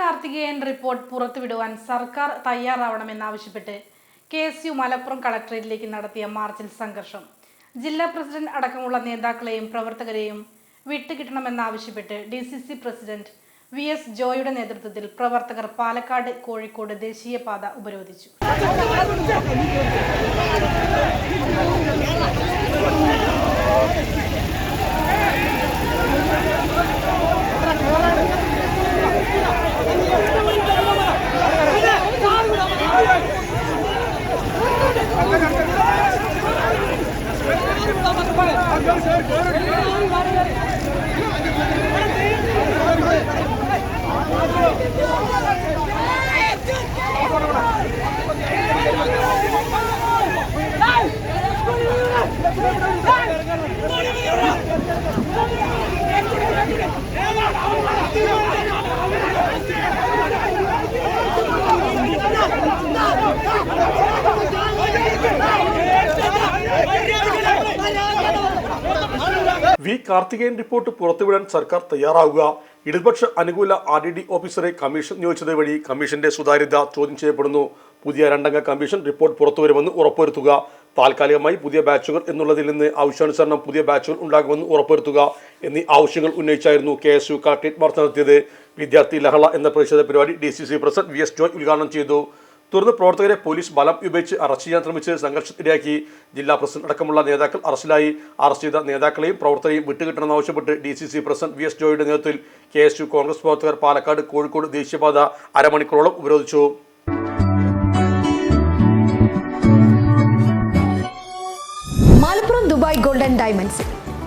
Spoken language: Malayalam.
കാർത്തികേയൻ റിപ്പോർട്ട് പുറത്തുവിടുവാൻ സർക്കാർ തയ്യാറാവണമെന്നാവശ്യപ്പെട്ട് കെ എസ് യു മലപ്പുറം കളക്ടറേറ്റിലേക്ക് നടത്തിയ മാർച്ചിൽ സംഘർഷം. ജില്ലാ പ്രസിഡന്റ് അടക്കമുള്ള നേതാക്കളെയും പ്രവർത്തകരെയും വിട്ടുകിട്ടണമെന്നാവശ്യപ്പെട്ട് D C C president V S ജോയുടെ നേതൃത്വത്തിൽ പ്രവർത്തകർ പാലക്കാട് കോഴിക്കോട് ദേശീയപാത ഉപരോധിച്ചു. Thank you. V Karthikeyan report പുറത്തുവിടാൻ സർക്കാർ തയ്യാറാവുക. ഇടതുപക്ഷ അനുകൂല ആർ ഡി ഡി ഓഫീസറെ കമ്മീഷൻ നിയോഗിച്ചത് വഴി കമ്മീഷന്റെ സുതാര്യത ചോദ്യം ചെയ്യപ്പെടുന്നു. പുതിയ രണ്ടംഗ കമ്മീഷൻ റിപ്പോർട്ട് പുറത്തുവരുമെന്ന് ഉറപ്പുവരുത്തുക. താൽക്കാലികമായി പുതിയ ബാച്ചുകൾ എന്നുള്ളതിൽ നിന്ന് ആവശ്യാനുസരണം പുതിയ ബാച്ചുകൾ ഉണ്ടാകുമെന്ന് ഉറപ്പുവരുത്തുക എന്നീ ആവശ്യങ്ങൾ ഉന്നയിച്ചായിരുന്നു K S U collectorate march നടത്തിയത്. വിദ്യാർത്ഥി ലഹള എന്ന പ്രതിഷേധ പരിപാടി D C C president V S Joy ഉദ്ഘാടനം ചെയ്തു. തുടർന്ന് പ്രവർത്തകരെ പോലീസ് ബലം ഉപയോഗിച്ച് അറസ്റ്റ് ചെയ്യാൻ ശ്രമിച്ച് സംഘർഷത്തിനിടയാക്കി ജില്ലാ പ്രസിഡന്റ് അടക്കമുള്ള നേതാക്കൾ അറസ്റ്റിലായി. അറസ്റ്റ് ചെയ്ത നേതാക്കളെയും പ്രവർത്തകരെയും വിട്ടുകിട്ടണമെന്നാവശ്യപ്പെട്ട് D C C president V S ജോയിയുടെ നേതൃത്വത്തിൽ കെ എസ് യു കോൺഗ്രസ് പ്രവർത്തകർ പാലക്കാട് കോഴിക്കോട് ദേശീയപാത അരമണിക്കൂറോളം ഉപരോധിച്ചു. Malappuram Dubai golden diamonds.